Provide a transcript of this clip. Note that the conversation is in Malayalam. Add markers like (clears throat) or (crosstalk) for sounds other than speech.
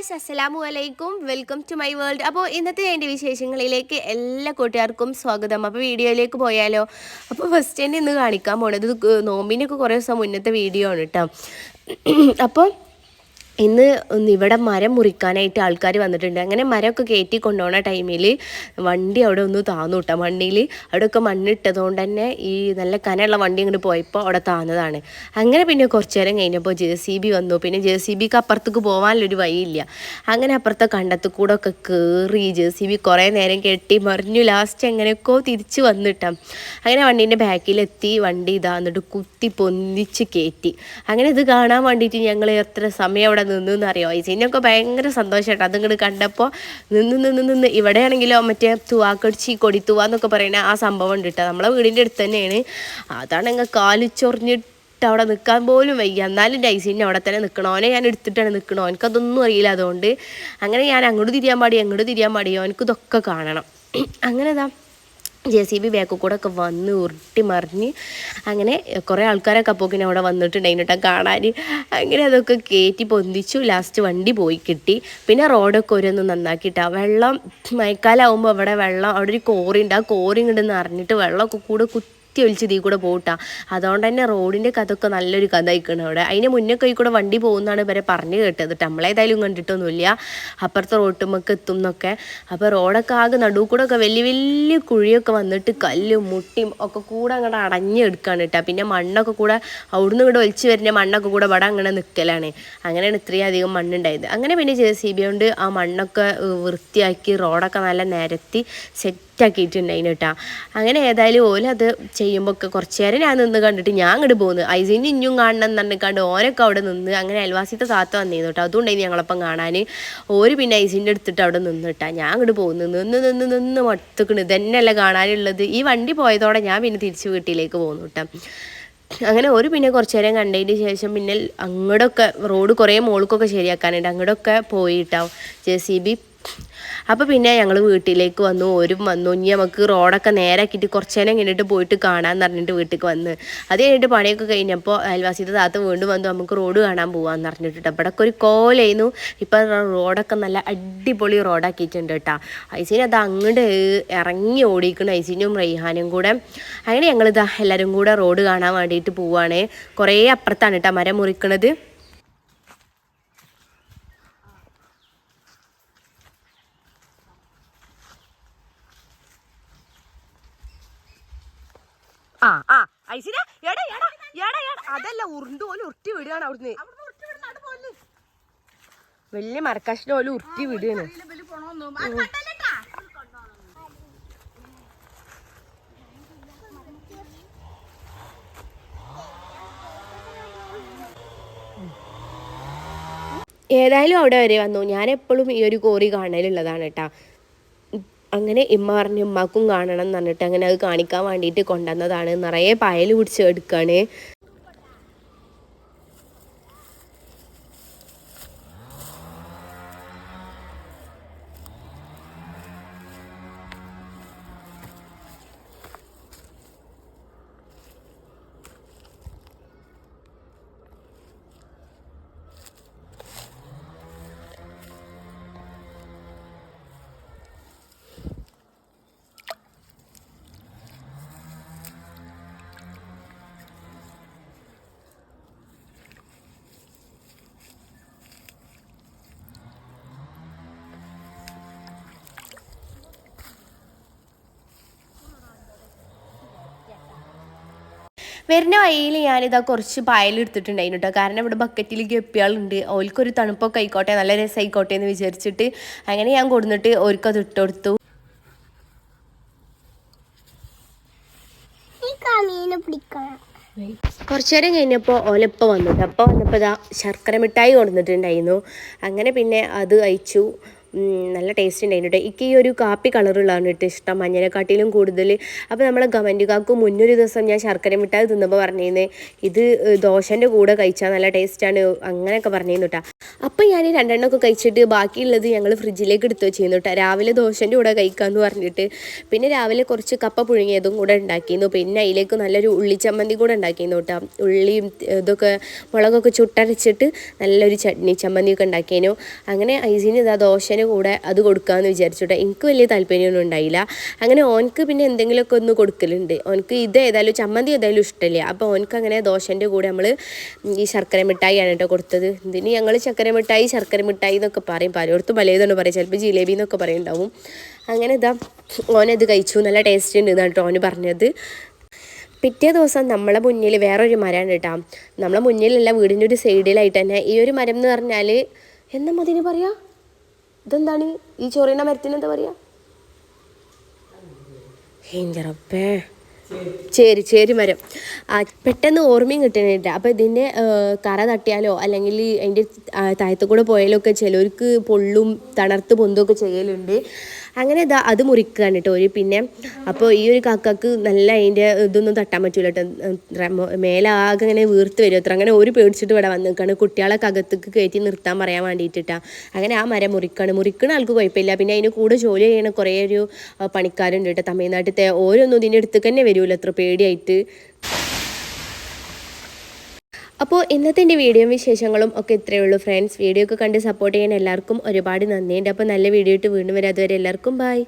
ഗായ്സ് അസ്സലാമു അലൈക്കും വെൽക്കം ടു മൈ വേൾഡ് അപ്പോൾ ഇന്നത്തെ എന്റെ വിശേഷങ്ങളിലേക്ക് എല്ലാ കൂട്ടുകാർക്കും സ്വാഗതം. അപ്പോൾ വീഡിയോയിലേക്ക് പോയാലോ? അപ്പോൾ ഫസ്റ്റ് തന്നെ ഇന്ന് കാണിക്കാൻ പോണത് നോമ്പിനൊക്കെ കുറേ ദിവസം മുന്നത്തെ വീഡിയോ ആണ് കേട്ടോ അപ്പോൾ ഇന്ന് ഇവിടെ മരം മുറിക്കാനായിട്ട് ആൾക്കാർ വന്നിട്ടുണ്ട്. അങ്ങനെ മരമൊക്കെ കയറ്റി കൊണ്ടുപോകുന്ന ടൈമിൽ വണ്ടി അവിടെ ഒന്ന് താന്നു കിട്ടാം ഒക്കെ അവിടെയൊക്കെ മണ്ണിട്ടതുകൊണ്ട് തന്നെ ഈ നല്ല കനയുള്ള വണ്ടി ഇങ്ങോട്ട് പോയപ്പോൾ അവിടെ താന്നതാണ്. അങ്ങനെ പിന്നെ കുറച്ച് നേരം കഴിഞ്ഞപ്പോൾ ജെ സി ബി വന്നു. പിന്നെ ജെ സി ബിക്ക് അപ്പുറത്തേക്ക് പോകാനുള്ളൊരു വഴിയില്ല. അങ്ങനെ അപ്പുറത്തെ കണ്ടത്ത് കൂടെ ഒക്കെ കയറി ജെ സി ബി കുറേ നേരം കെട്ടി മറിഞ്ഞു. ലാസ്റ്റ് എങ്ങനെയൊക്കെയോ തിരിച്ച് വന്നിട്ടാം. അങ്ങനെ വണ്ടീന്റെ ബാക്കിലെത്തി. വണ്ടി ഇതാ എന്നിട്ട് കുത്തി പൊന്തിച്ച് കയറ്റി അങ്ങനെ ഇത് കാണാൻ വേണ്ടിയിട്ട് ഞങ്ങൾ എത്ര സമയം അവിടെ നിന്നു എന്നറിയോ ഐസിനൊക്കെ ഭയങ്കര സന്തോഷമായിട്ട് അതിങ്ങോട്ട് കണ്ടപ്പോൾ നിന്ന് നിന്ന് നിന്ന് ഇവിടെയാണെങ്കിലോ മറ്റേ തുവാക്കടിച്ച് കൊടിത്തുവ എന്നൊക്കെ പറയുന്ന ആ സംഭവം ഉണ്ട് കേട്ടോ നമ്മളെ വീടിന്റെ അടുത്ത് തന്നെയാണ്. അതാണെങ്കിൽ കാലു ചൊറിഞ്ഞിട്ട് അവിടെ നിൽക്കാൻ പോലും വയ്യ. എന്നാലും ഡൈസിന്റെ അവിടെ തന്നെ നിൽക്കണോനെ ഞാൻ എടുത്തിട്ടാണ് നിൽക്കണോ എനിക്കതൊന്നും അറിയില്ല അതുകൊണ്ട്. അങ്ങനെ ഞാൻ അങ്ങോട്ട് തിരിയാൻ പാടിയോ അങ്ങോട്ട് തിരിയാൻ പാടിയോ എനിക്കിതൊക്കെ കാണണം. (clears throat) അങ്ങനെ ഇതാ ജെ സി ബി ബാക്കിൽ കൂടെ ഒക്കെ വന്ന് ഉരുട്ടി മറിഞ്ഞ് അങ്ങനെ കുറേ ആൾക്കാരൊക്കെ അപ്പോൾ അവിടെ വന്നിട്ടുണ്ടായിരുന്നു കേട്ടോ കാണാൻ. അങ്ങനെ അതൊക്കെ കയറ്റി പൊന്തിച്ചു. ലാസ്റ്റ് വണ്ടി പോയി കിട്ടി. പിന്നെ റോഡൊക്കെ ഓരോന്ന് നന്നാക്കിയിട്ടാ. വെള്ളം മഴക്കാലമാകുമ്പോൾ അവിടെ വെള്ളം അവിടെ ഒരു കോറി ഉണ്ട്. ആ കോറി ഇങ്ങോട്ട് അറിഞ്ഞിട്ട് വെള്ളമൊക്കെ കൂടെ കുത്തി ഒലിച്ച് തീ കൂടെ പോട്ടാ അതുകൊണ്ട് തന്നെ റോഡിന്റെ കഥയൊക്കെ നല്ലൊരു കഥ ആയിക്കണം അവിടെ. അതിന് മുന്നേ കൈ കൂടെ വണ്ടി പോകുന്നതാണ് ഇവരെ പറഞ്ഞു കേട്ടത് ട്ടോ. നമ്മളേതായാലും കണ്ടിട്ടൊന്നുമില്ല. അപ്പുറത്തെ റോട്ടുമൊക്കെ എത്തും എന്നൊക്കെ. അപ്പോൾ റോഡൊക്കെ ആകെ നടുവ് കൂടെ ഒക്കെ വലിയ വലിയ കുഴിയൊക്കെ വന്നിട്ട് കല്ലും മുട്ടിയും ഒക്കെ കൂടെ അങ്ങോട്ട് അടഞ്ഞെടുക്കാണ് കേട്ടോ പിന്നെ മണ്ണൊക്കെ കൂടെ അവിടുന്ന് ഇവിടെ ഒലിച്ച് വരുന്ന മണ്ണൊക്കെ കൂടെ ഇവിടെ അങ്ങനെ നിൽക്കലാണ് അങ്ങനെയാണ് ഇത്രയും അധികം മണ്ണുണ്ടായത് അങ്ങനെ പിന്നെ ജെ സി ബി കൊണ്ട് ആ മണ്ണൊക്കെ വൃത്തിയാക്കി റോഡൊക്കെ നല്ല നിരത്തി സെറ്റ് ആക്കിയിട്ടുണ്ടായിന് കേട്ടോ അങ്ങനെ ഏതായാലും ഓലത് ചെയ്യുമ്പോൾ ഒക്കെ കുറച്ച് നേരം ഞാൻ നിന്ന് കണ്ടിട്ട് ഞാൻ അങ്ങോട്ട് പോകുന്നു ഐസിന് ഇഞ്ഞും കാണണം എന്ന് പറഞ്ഞിക്കാണ്ട് ഓരൊക്കെ അവിടെ നിന്ന് അങ്ങനെ അയൽവാസിത്തെ താത്ത വന്നിരുന്നു കേട്ടോ അതുകൊണ്ടായിരുന്നു ഞങ്ങളപ്പം കാണാൻ ഓര് പിന്നെ ഐസിന്റെ എടുത്തിട്ട് അവിടെ നിന്ന് കേട്ടാ ഞാൻ അങ്ങോട്ട് പോകുന്നു നിന്ന് നിന്ന് നിന്ന് മടുത്തുക്കണ് ഇതന്നെയല്ല കാണാനുള്ളത്. ഈ വണ്ടി പോയതോടെ ഞാൻ പിന്നെ തിരിച്ച് വീട്ടിലേക്ക് പോകുന്നു കേട്ടോ അങ്ങനെ ഒരു പിന്നെ കുറച്ച് നേരം കണ്ടതിന് ശേഷം പിന്നെ അങ്ങോട്ടൊക്കെ റോഡ് കുറേ മോൾക്കൊക്കെ ശരിയാക്കാനുണ്ട് അങ്ങോട്ടൊക്കെ പോയിട്ടാവും ജെ സി ബി അപ്പോൾ പിന്നെ ഞങ്ങൾ വീട്ടിലേക്ക് വന്നു ഓരും വന്നു. ഇനി നമുക്ക് റോഡൊക്കെ നേരാക്കിയിട്ട് കുറച്ച് നേരം കഴിഞ്ഞിട്ട് പോയിട്ട് കാണാമെന്ന് പറഞ്ഞിട്ട് വീട്ടിലേക്ക് വന്ന്. അത് കഴിഞ്ഞിട്ട് പണിയൊക്കെ കഴിഞ്ഞപ്പോൾ അയൽവാസിയുടെ താത്ത വീണ്ടും വന്നു നമുക്ക് റോഡ് കാണാൻ പോകാമെന്ന് പറഞ്ഞിട്ട് കേട്ടോ ഒരു കോലായിരുന്നു. ഇപ്പം റോഡൊക്കെ നല്ല അടിപൊളി റോഡാക്കിയിട്ടുണ്ട് കേട്ടോ ഐസിന് അത് അങ്ങോട്ട് ഇറങ്ങി ഓടിക്കണം. ഐസിനും റൈഹാനും കൂടെ. അങ്ങനെ ഞങ്ങളിതാ എല്ലാവരും കൂടെ റോഡ് കാണാൻ വേണ്ടിയിട്ട് പോവുകയാണ് കുറേ അപ്പുറത്താണ് കേട്ടോ മരം മുറിക്കണത് ആ ആ ഐസിന എടാ എടാ എടാ എടാ. അതല്ല ഉരുണ്ട് പോലെ ഉരുട്ടി വിടുകയാണ് അവിടുന്ന്. വലിയ മരക്കാശിന്റെ പോലെ ഉരുട്ടി വിടുകയാണ് ഏതായാലും അവിടെ വരെ വന്നു. ഞാൻ എപ്പോഴും ഈ ഒരു കോറി കാണലുള്ളതാണ് കേട്ടാ അങ്ങനെ ഇമ്മ പറഞ്ഞു ഉമ്മാക്കും കാണണം എന്ന് പറഞ്ഞിട്ട് അങ്ങനെ അത് കാണിക്കാൻ വേണ്ടിയിട്ട് കൊണ്ടുവന്നതാണ്. നിറയെ പായൽ പിടിച്ച് എടുക്കാണ്. വരുന്ന വഴിയിൽ ഞാനിതാ കുറച്ച് പായലെടുത്തിട്ടുണ്ടായിരുന്നു കേട്ടോ കാരണം ഇവിടെ ബക്കറ്റിൽ ഗപ്പികളുണ്ട്. ഓൽക്കൊരു തണുപ്പൊക്കെ ആയിക്കോട്ടെ നല്ല രസമായിക്കോട്ടെ എന്ന് വിചാരിച്ചിട്ട് അങ്ങനെ ഞാൻ കൊടുന്നിട്ട് ഓർക്കത് ഇട്ടുകൊടുത്തു കൊടുത്തു. പിടിക്കണം. കുറച്ചു നേരം കഴിഞ്ഞപ്പോൾ ഓലപ്പ വന്നു അപ്പോൾ വന്നപ്പോൾ ഇതാ ശർക്കര മിഠായി കൊണ്ടുവന്നിട്ടുണ്ടായിരുന്നു. അങ്ങനെ പിന്നെ അത് ഉം, നല്ല ടേസ്റ്റ് ഉണ്ടായിരുന്നു കേട്ടോ എനിക്ക് ഈ ഒരു കാപ്പി കളറുള്ളതാണ് കേട്ടോ ഇഷ്ടം. മഞ്ഞനെക്കാട്ടിലും കൂടുതൽ അപ്പോൾ നമ്മളെ ഗവന്റുകാർക്ക് മുന്നൊരു ദിവസം ഞാൻ ശർക്കര മിഠായി തിന്നപ്പോൾ പറഞ്ഞിരുന്നേ ഇത് ദോശന്റെ കൂടെ കഴിച്ചാൽ നല്ല ടേസ്റ്റാണ് അങ്ങനെയൊക്കെ പറഞ്ഞിരുന്നു കേട്ടോ അപ്പോൾ ഞാൻ രണ്ടെണ്ണമൊക്കെ കഴിച്ചിട്ട് ബാക്കിയുള്ളത് ഞങ്ങൾ ഫ്രിഡ്ജിലേക്ക് എടുത്ത് വെച്ചിരുന്നു കേട്ടോ രാവിലെ ദോശന്റെ കൂടെ കഴിക്കാമെന്ന് പറഞ്ഞിട്ട് പിന്നെ രാവിലെ കുറച്ച് കപ്പ പുഴുങ്ങിയതും കൂടെ ഉണ്ടാക്കിയിരുന്നു പിന്നെ അതിലേക്ക് നല്ലൊരു ഉള്ളിച്ചമ്മന്തി കൂടെ ഉണ്ടാക്കിയിരുന്നു കേട്ടോ ഉള്ളിയും ഇതൊക്കെ മുളകൊക്കെ ചുട്ടരച്ചിട്ട് നല്ലൊരു ചട്നി ചമ്മന്തിയൊക്കെ ഉണ്ടാക്കിയേനു അങ്ങനെ ഐസിന് ഇതാ ദോശന്റെ കൂടെ അത് കൊടുക്കാമെന്ന് വിചാരിച്ചോട്ടെ എനിക്ക് വലിയ താല്പര്യമൊന്നും ഉണ്ടായില്ല. അങ്ങനെ ഓനക്ക് പിന്നെ എന്തെങ്കിലുമൊക്കെ ഒന്ന് കൊടുക്കലുണ്ട്. ഓനക്ക് ഇത് ഏതായാലും ചമ്മന്തി ഏതായാലും ഇഷ്ടമില്ല അപ്പോൾ ഓനക്ക് അങ്ങനെ ദോശന്റെ കൂടെ നമ്മൾ ഈ ശർക്കര മിഠായിയാണ് കേട്ടോ കൊടുത്തത്. ഇതിന് ഞങ്ങൾ ശർക്കര മിഠായി ശർക്കര മിഠായി എന്നൊക്കെ പറയും. പലയിടത്തും പലതെന്ന് പറയും. ചിലപ്പോൾ ജിലേബി എന്നൊക്കെ പറയുണ്ടാവും അങ്ങനെ ഇതാ ഓനത് കഴിച്ചു. നല്ല ടേസ്റ്റ് ഉണ്ട് എന്നാണ് കേട്ടോ ഓന് പറഞ്ഞത്. പിറ്റേ ദിവസം നമ്മളെ മുന്നിൽ വേറൊരു മരമാണ് കേട്ടോ. നമ്മളെ മുന്നിലല്ല വീടിന്റെ ഒരു സൈഡിലായിട്ട് തന്നെ ഈ ഒരു മരം എന്ന് പറഞ്ഞാൽ എന്താ അതിന് പറയാ? ഇതെന്താണ്? ഈ ചൊറിയണ മരത്തിന് എന്താ പറയാ? ഭയങ്കരപ്പേ ചേരി. ചേരി മരം. ആ പെട്ടെന്ന് ഓർമ്മയും കിട്ടണില്ല. അപ്പോൾ ഇതിന്റെ കറ തട്ടിയാലോ അല്ലെങ്കിൽ അതിന്റെ താഴത്തു കൂടെ പോയാലോ ഒക്കെ ചിലർക്ക് പൊള്ളും തണർത്ത് പൊന്തുമൊക്കെ ചെയ്യലുണ്ട്. അങ്ങനെ ഇതാ അത് മുറിക്കുകയാണ് കേട്ടോ ഒരു പിന്നെ. അപ്പോൾ ഈ ഒരു കാക്കക്ക് നല്ല അതിന്റെ ഇതൊന്നും തട്ടാൻ പറ്റൂല കേട്ടോ. മേലാകെ ഇങ്ങനെ വീർത്ത് വരും അത്ര. അങ്ങനെ ഒരു പേടിച്ചിട്ട് ഇവിടെ വന്ന് നിൽക്കുകയാണ് കുട്ടികളൊക്കെ അകത്തേക്ക് കയറ്റി നിർത്താൻ പറയാൻ വേണ്ടിയിട്ടാ അങ്ങനെ ആ മരം മുറിക്കുകയാണ് മുറിക്കണ ആൾക്ക് കുഴപ്പമില്ല. പിന്നെ അതിന് കൂടെ ജോലി ചെയ്യണ കുറേ ഒരു പണിക്കാരുണ്ട് കേട്ടോ തമിഴ്നാട്ടിലത്തെ. ഓരോന്നും ഇതിന്റെ അടുത്തേക്ക് തന്നെ വരുമല്ലോ അത്ര പേടിയായിട്ട്. അപ്പോൾ ഇന്നത്തെ എന്റെ വീഡിയോയും വിശേഷങ്ങളും ഒക്കെ ഇത്രയേ ഉള്ളൂ ഫ്രണ്ട്സ് വീഡിയോ ഒക്കെ കണ്ട് സപ്പോർട്ട് ചെയ്യാൻ എല്ലാവർക്കും ഒരുപാട് നന്ദിയുണ്ട്. അപ്പോൾ നല്ല വീഡിയോ ഇട്ട് വീണ്ടും വരാം. അതുവരെ എല്ലാവർക്കും ബൈ